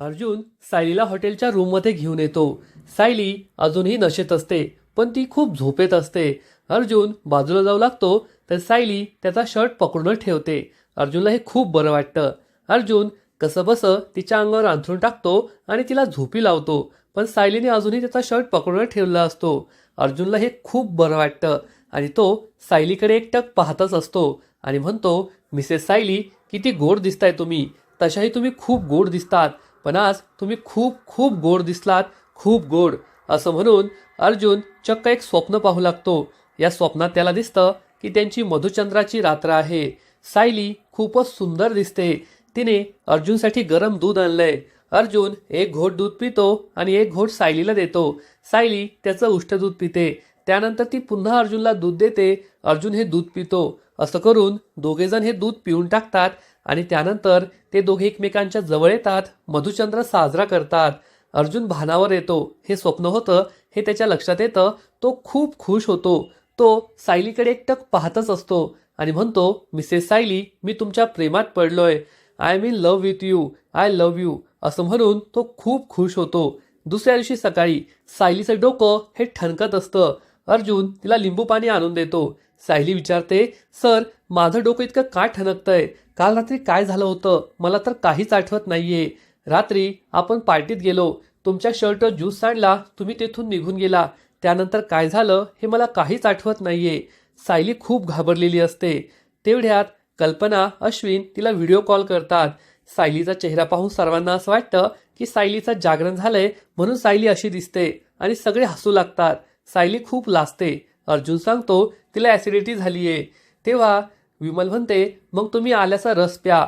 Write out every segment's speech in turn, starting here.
अर्जुन सायलीला हॉटेलच्या रूममध्ये घेऊन येतो. सायली अजूनही नशेत असते पण ती खूप झोपेत असते. अर्जुन बाजूला जाऊ लागतो तर सायली त्याचा शर्ट पकडून ठेवते. अर्जुनला हे खूप बरं वाटतं. अर्जुन कसंबसं तिच्या अंगावर अंथरून टाकतो आणि तिला झोपी लावतो पण सायलीने अजूनही त्याचा शर्ट पकडून ठेवला असतो. अर्जुनला हे खूप बरं वाटतं आणि तो सायलीकडे एकटक पाहतच असतो आणि म्हणतो मिसेस सायली किती गोड दिसताय तुम्ही. तशाही तुम्ही खूप गोड दिसतात. पण आज तुम्ही खूप खूप गोड दिसलात खूप गोड. असं म्हणून अर्जुन चक्क एक स्वप्न पाहू लागतो. या स्वप्नात त्याला दिसतं की त्यांची मधुचंद्राची रात्र आहे. सायली खूपच सुंदर दिसते. तिने अर्जुनसाठी गरम दूध आणलंय. अर्जुन एक घोट दूध पितो आणि एक घोट सायलीला देतो. सायली त्याचं उष्ट दूध पिते. त्यानंतर ती पुन्हा अर्जुनला दूध देते अर्जुन हे दूध पितो. असं करून दोघेजण हे दूध पिऊन टाकतात आणि त्यानंतर ते दोघे एकमेकांच्या जवळ येतात मधुचंद्र साजरा करतात. अर्जुन भानावर येतो. हे स्वप्न होतं हे त्याच्या लक्षात येतं तो खूप खुश होतो. तो सायलीकडे एकटक पाहतच असतो आणि म्हणतो मिसेस सायली मी तुमच्या प्रेमात पडलोय. I am in love with you I love you. असं म्हणून तो खूप खुश होतो. दुसऱ्या दिवशी सकाळी सायलीचं डोकं हे ठणकत असतं. अर्जुन तिला लिंबू पाणी आणून देतो. सायली विचारते सर माझं डोकं इतकं का ठणकतंय? काल रात्री काय झालं होतं? मला तर काहीच आठवत नाहीये. रात्री आपण पार्टीत गेलो. तुमच्या शर्ट ज्यूस सांडला तुम्ही तेथून निघून गेला. त्यानंतर काय झालं हे मला काहीच आठवत नाहीये. सायली खूप घाबरलेली असते. तेवढ्यात कल्पना अश्विन तिला व्हिडिओ कॉल करतात. सायलीचा चेहरा पाहून सर्वांना असं वाटतं की सायलीचं जागरण झालंय म्हणून सायली अशी दिसते आणि सगळे हसू लागतात. सायली खूप लाजते. अर्जुन सांगतो तिला ॲसिडिटी झाली आहे तेव्हा विमल म्हणते मग तुम्ही आल्याचा रस प्या.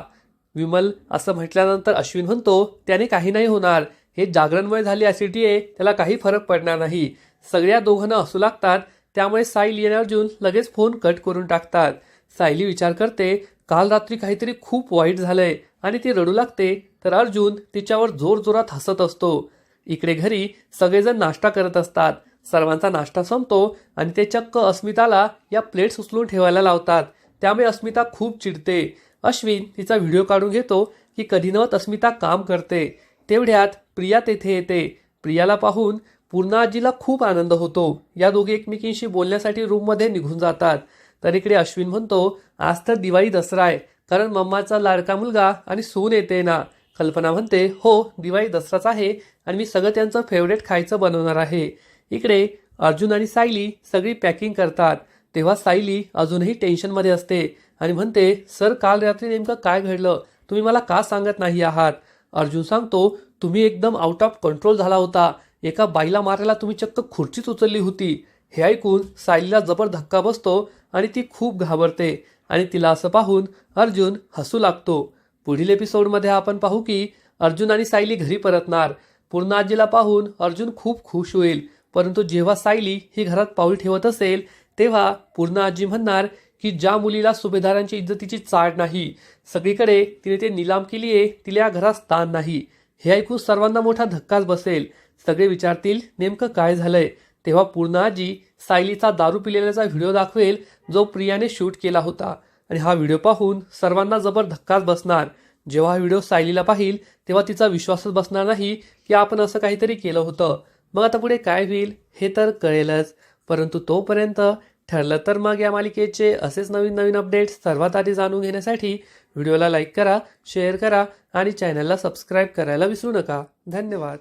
विमल असं म्हटल्यानंतर अश्विन म्हणतो त्याने काही नाही होणार. हे जागरणमय झाली ॲसिडिटी आहे त्याला काही फरक पडणार नाही. सगळ्या दोघांना असू लागतात त्यामुळे सायली आणि अर्जुन लगेच फोन कट करून टाकतात. सायली विचार करते काल रात्री काहीतरी खूप वाईट झालंय आणि ती रडू लागते तर अर्जुन तिच्यावर जोरजोरात हसत असतो. इकडे घरी सगळेजण नाश्ता करत असतात. सर्वांचा नाश्ता संपतो आणि ते चक्क अस्मिताला या प्लेट्स उचलून ठेवायला लावतात. त्यामुळे अस्मिता खूप चिडते. अश्विन तिचा व्हिडिओ काढून घेतो की कधी नवत अस्मिता काम करते. तेवढ्यात प्रिया तेथे येते. प्रियाला पाहून पूर्णा आजीला खूप आनंद होतो. या दोघे एकमेकींशी बोलण्यासाठी रूममध्ये निघून जातात. तर इकडे अश्विन म्हणतो आज तर दिवाळी दसरा आहे. कारण मम्माचा लाडका मुलगा आणि सून येते ना. कल्पना म्हणते हो दिवाळी दसराच आहे आणि मी सगळं त्यांचं फेवरेट खायचं बनवणार आहे. इकडे अर्जुन आणि सायली सगळी पॅकिंग करतात. तेव्हा सायली अजूनही टेन्शनमध्ये असते आणि म्हणते सर काल रात्री नेमकं काय घडलं? तुम्ही मला का सांगत नाही आहात? अर्जुन सांगतो तुम्ही एकदम आउट ऑफ कंट्रोल झाला होता. एका बाईला मारायला तुम्ही चक्क खुर्चीच उचलली होती. हे ऐकून सायलीला जबर धक्का बसतो आणि ती खूप घाबरते आणि तिला असं पाहून अर्जुन हसू लागतो. पुढील एपिसोडमध्ये आपण पाहू की अर्जुन आणि सायली घरी परतणार. पूर्ण आजीला पाहून अर्जुन खूप खुश होईल. परंतु जेव्हा सायली ही घरात पाऊल ठेवत असेल तेव्हा पूर्ण आजी म्हणणार की ज्या मुलीला सुभेदारांची इज्जतीची चाड नाही सगळीकडे तिने ते निलाम केली आहे तिला या घरात स्थान नाही. हे ऐकून सर्वांना मोठा धक्काच बसेल. सगळे विचारतील नेमकं काय झालंय? तेव्हा पूर्ण आजी सायलीचा दारू पिलेल्याचा व्हिडिओ दाखवेल जो प्रियाने शूट केला होता. आणि हा व्हिडिओ पाहून सर्वांना जबर धक्काच बसणार. जेव्हा हा व्हिडिओ सायलीला पाहिल तेव्हा तिचा विश्वासच बसणार नाही की आपण असं काहीतरी केलं होतं. मग आता पुढे काय होईल? हे तर कळेलच. परंतु तोपर्यंत ठरलं तर मग या मालिकेचे असेच नवीन नवीन अपडेट्स सर्वात आधी जाणून घेण्यासाठी व्हिडिओला लाईक करा शेअर करा आणि चॅनलला सबस्क्राईब करायला विसरू नका. धन्यवाद.